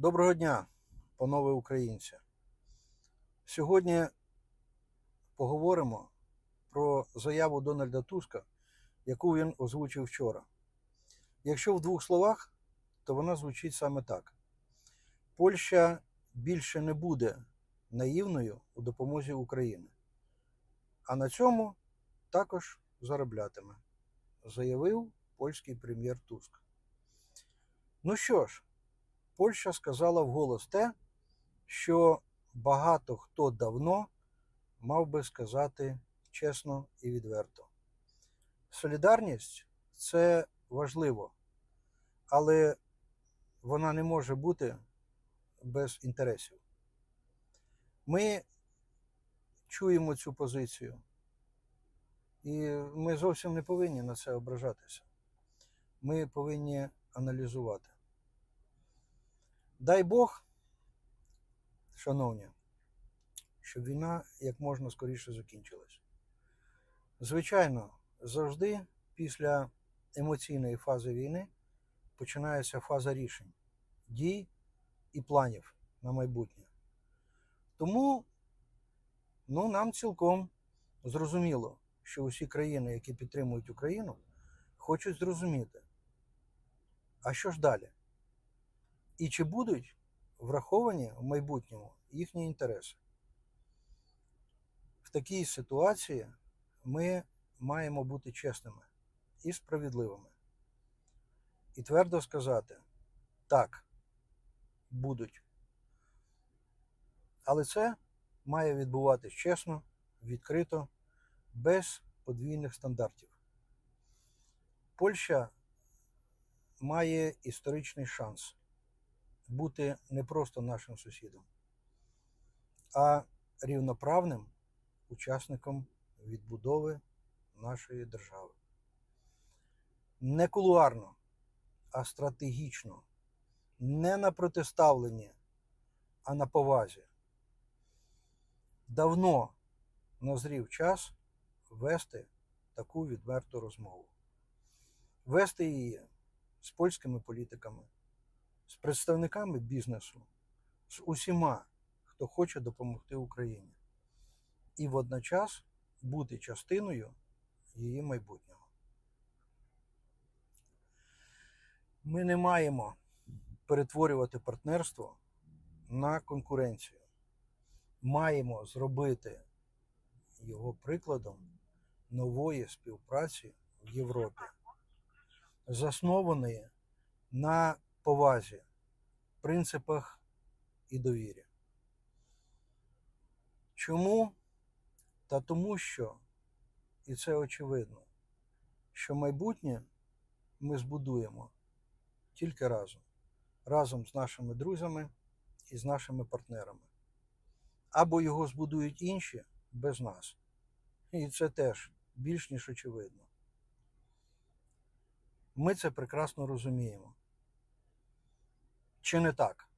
Доброго дня, панове українці. Сьогодні поговоримо про заяву Дональда Туска, яку він озвучив вчора. Якщо в двох словах, то вона звучить саме так: Польща більше не буде наївною у допомозі України, а на цьому також зароблятиме, заявив польський прем'єр Туск. Ну що ж, Польща сказала вголос те, що багато хто давно мав би сказати чесно і відверто. Солідарність це важливо, але вона не може бути без інтересів. Ми чуємо цю позицію, і ми зовсім не повинні на це ображатися. Ми повинні аналізувати. Дай Бог, шановні, щоб війна як можна скоріше закінчилась. Звичайно, завжди після емоційної фази війни починається фаза рішень, дій і планів на майбутнє. Тому ну, нам цілком зрозуміло, що усі країни, які підтримують Україну, хочуть зрозуміти, а що ж далі? І чи будуть враховані в майбутньому їхні інтереси? В такій ситуації ми маємо бути чесними і справедливими. І твердо сказати, так, будуть. Але це має відбуватись чесно, відкрито, без подвійних стандартів. Польща має історичний шанс бути не просто нашим сусідом, а рівноправним учасником відбудови нашої держави. Не кулуарно, а стратегічно, не на протиставленні, а на повазі. Давно назрів час вести таку відверту розмову, вести її з польськими політиками з представниками бізнесу, з усіма, хто хоче допомогти Україні, і водночас бути частиною її майбутнього. Ми не маємо перетворювати партнерство на конкуренцію. Маємо зробити його прикладом нової співпраці в Європі, заснованої на повазі, принципах і довірі. Чому? Та тому що, і це очевидно, що майбутнє ми збудуємо тільки разом, разом з нашими друзями і з нашими партнерами. Або його збудують інші без нас. І це теж більш ніж очевидно. Ми це прекрасно розуміємо. Чи не так?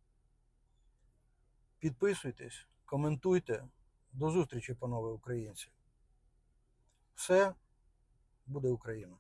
Підписуйтесь, коментуйте. До зустрічі, панове українці. Все буде Україна!